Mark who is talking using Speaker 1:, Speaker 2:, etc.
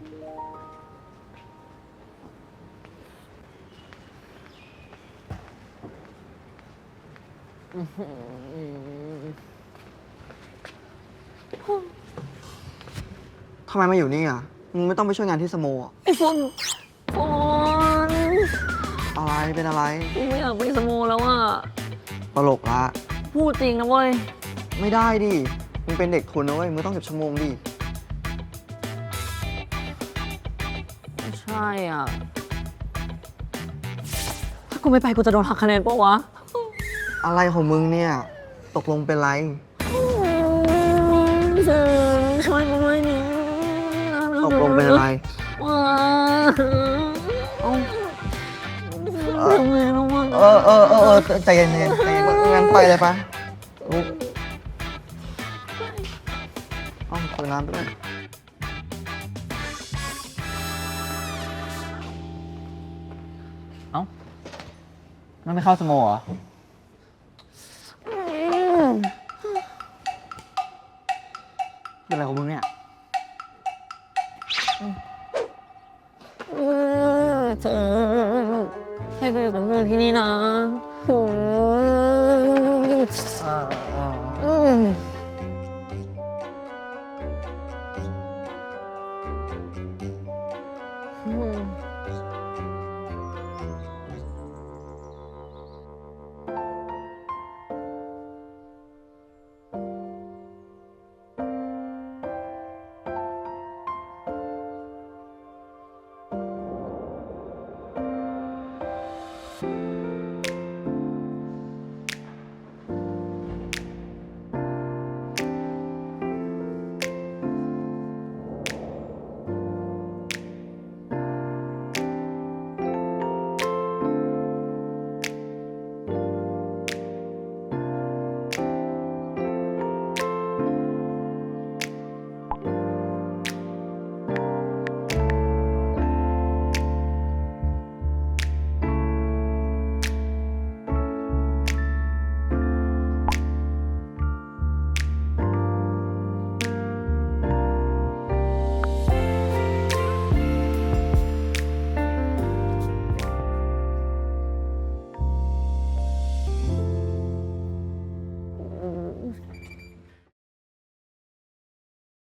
Speaker 1: ทำ
Speaker 2: ไมมาอยู่นี่อะ มึงไม่ต้องไปช่วยงานที่สโมอะ
Speaker 1: ไอ้ฝนฝน
Speaker 2: อะไร เป็นอะไร
Speaker 1: กูไม่อยากไปสโมแล้วอะ
Speaker 2: ตลกละ
Speaker 1: พูดจริงนะเว้ย
Speaker 2: ไม่ได้ดิ มึงเป็นเด็กทุนนะเว้ย มึงต้องเก็บชั่วโมงดิ
Speaker 1: ใช่อะ ถ้ากูไม่ไปกูจะโดนหักคะแนนปะวะ
Speaker 2: อะไรของมึงเนี่ย ตกลงเป็นไร
Speaker 1: ฉันช่วยกูด้วยนี่ตกลงเป็นอะไรว้า เอ้าทำไมต้องมาเออเออเออเออ
Speaker 2: ใจเย็นใจเย็นใจเย็นงั้นไปเลยปะลุกเอ้าเปิดน้ำไปด้วย เอ้า มันไม่เข้าสโมเหรอ เป็นอะไรของมึงเนี่ย
Speaker 1: เธอให้ไปอยู่กับมึงที่นี่นะออืม